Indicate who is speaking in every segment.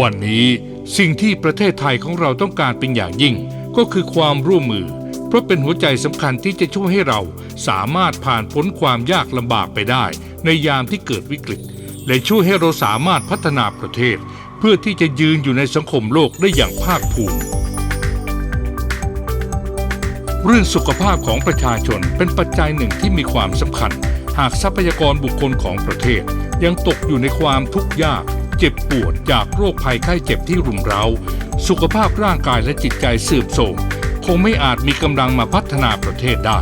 Speaker 1: วันนี้สิ่งที่ประเทศไทยของเราต้องการเป็นอย่างยิ่ง ก็คือความร่วมมือ เพราะเป็นหัวใจสำคัญที่จะช่วยให้เราสามารถผ่านพ้นความยากลำบากไปได้ ในยามที่เกิดวิกฤต และช่วยให้เราสามารถพัฒนาประเทศ เพื่อที่จะยืนอยู่ในสังคมโลกได้อย่างภาคภูมิเรื่องสุขภาพของประชาชนเป็นปัจจัยหนึ่งที่มีความสำคัญ หากทรัพยากรบุคคลของประเทศยังตกอยู่ในความทุกข์ยาก เจ็บปวดจากโรคภัยไข้เจ็บที่รุมเร้า สุขภาพร่างกายและจิตใจเสื่อมโทรมคงไม่อาจมีกำลังมาพัฒนาประเทศได้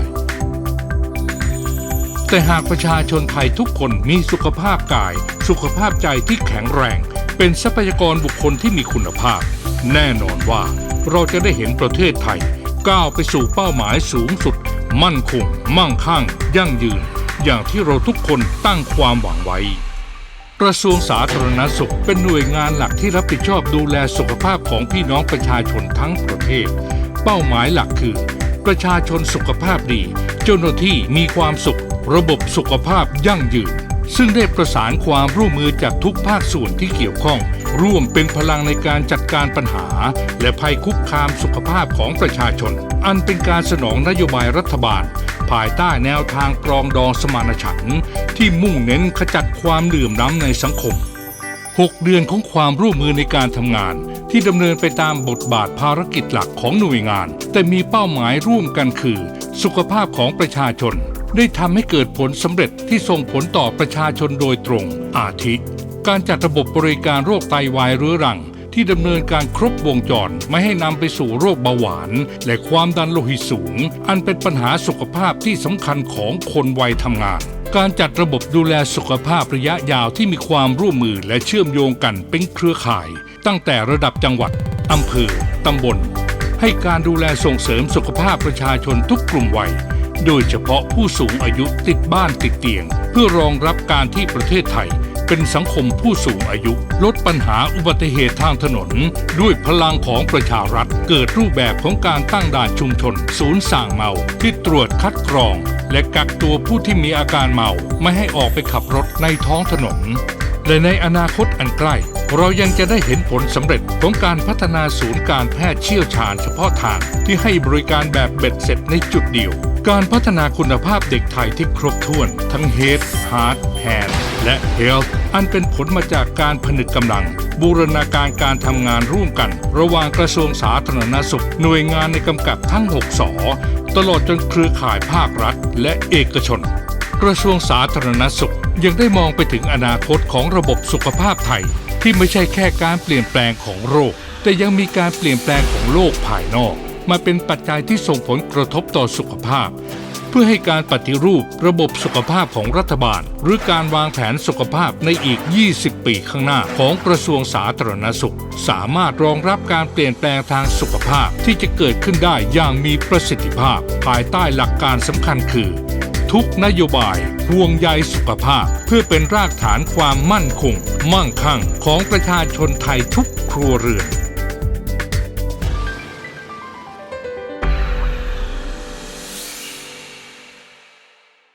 Speaker 1: แต่หากประชาชนไทยทุกคนมีสุขภาพกาย สุขภาพใจที่แข็งแรง เป็นทรัพยากรบุคคลที่มีคุณภาพ แน่นอนว่าเราจะได้เห็นประเทศไทย ก้าวไปสู่เป้าหมายสูงสุด มั่นคง มั่งคั่ง ยั่งยืน อย่างที่เราทุกคนตั้งความหวังไว้ กระทรวงสาธารณสุขเป็นหน่วยงานหลักที่รับผิดชอบดูแลสุขภาพของพี่น้องประชาชนทั้งประเทศ เป้าหมายหลักคือ ประชาชนสุขภาพดี เจ้าหน้าที่มีความสุข ระบบสุขภาพยั่งยืน ซึ่งได้ประสานความร่วมมือจากทุกภาคส่วนที่เกี่ยวข้อง ร่วมเป็นพลังในการจัดการปัญหา และภัยคุกคามสุขภาพของประชาชน อันเป็นการสนองนโยบายรัฐบาล ภายใต้แนวทางปรองดองสมานฉันท์ที่มุ่งเน้นขจัดความเหลื่อมล้ำในสังคม 6 เดือนของความร่วมมือในการทำงาน ที่ดำเนินไปตามบทบาทภารกิจหลักของหน่วยงาน แต่มีเป้าหมายร่วมกันคือ สุขภาพของประชาชน ได้ทำให้เกิดผลสำเร็จที่ส่งผลต่อประชาชนโดยตรง อาทิ การจัดระบบบริการโรคไตวายเรื้อรัง ที่ดำเนินการครบวงจรไม่ให้นำไปสู่โรคเบาหวาน และความดันโลหิตสูง อันเป็นปัญหาสุขภาพที่สำคัญของคนวัยทำงานการจัดระบบดูแลสุขภาพระยะยาวที่มีความร่วมมือและเชื่อมโยงกันเป็นเครือข่าย ตั้งแต่ระดับจังหวัด อำเภอ ตำบล ให้การดูแลส่งเสริมสุขภาพประชาชนทุกกลุ่มวัย โดยเฉพาะผู้สูงอายุติดบ้านติดเตียง เพื่อรองรับการที่ประเทศไทย เป็นสังคมผู้สูงอายุ ลดปัญหาอุบัติเหตุทางถนน ด้วยพลังของประชารัฐ เกิดรูปแบบของการตั้งด่านชุมชน ศูนย์สั่งเมา ที่ตรวจคัดกรอง และกักตัวผู้ที่มีอาการเมา ไม่ให้ออกไปขับรถในท้องถนนและในอนาคตอันใกล้ เรายังจะได้เห็นผลสำเร็จของการพัฒนาศูนย์การแพทย์เชี่ยวชาญเฉพาะทาง ที่ให้บริการแบบเบ็ดเสร็จในจุดเดียว การพัฒนาคุณภาพเด็กไทยที่ครบถ้วน ทั้ง Head Heart Hand และ Health อันเป็นผลมาจากการผนึกกำลัง บูรณาการการทำงานร่วมกัน ระหว่างกระทรวงสาธารณสุข หน่วยงานในกำกับทั้ง 6สอตลอดจนเครือข่ายภาครัฐ และเอกชน กระทรวงสาธารณสุขยังได้มองไปถึงอนาคตของระบบสุขภาพไทย ที่ไม่ใช่แค่การเปลี่ยนแปลงของโรค แต่ยังมีการเปลี่ยนแปลงของโลกภายนอก มาเป็นปัจจัยที่ส่งผลกระทบต่อสุขภาพ เพื่อให้การปฏิรูประบบสุขภาพของรัฐบาล หรือการวางแผนสุขภาพในอีก 20 ปีข้างหน้าของกระทรวงสาธารณสุข สามารถรองรับการเปลี่ยนแปลงทางสุขภาพที่จะเกิดขึ้นได้อย่างมีประสิทธิภาพ ภายใต้หลักการสำคัญคือ ทุกนโยบายห่วงใยสุขภาพ เพื่อเป็นรากฐานความมั่นคง มั่งคั่งของประชาชนไทยทุกครัวเรือน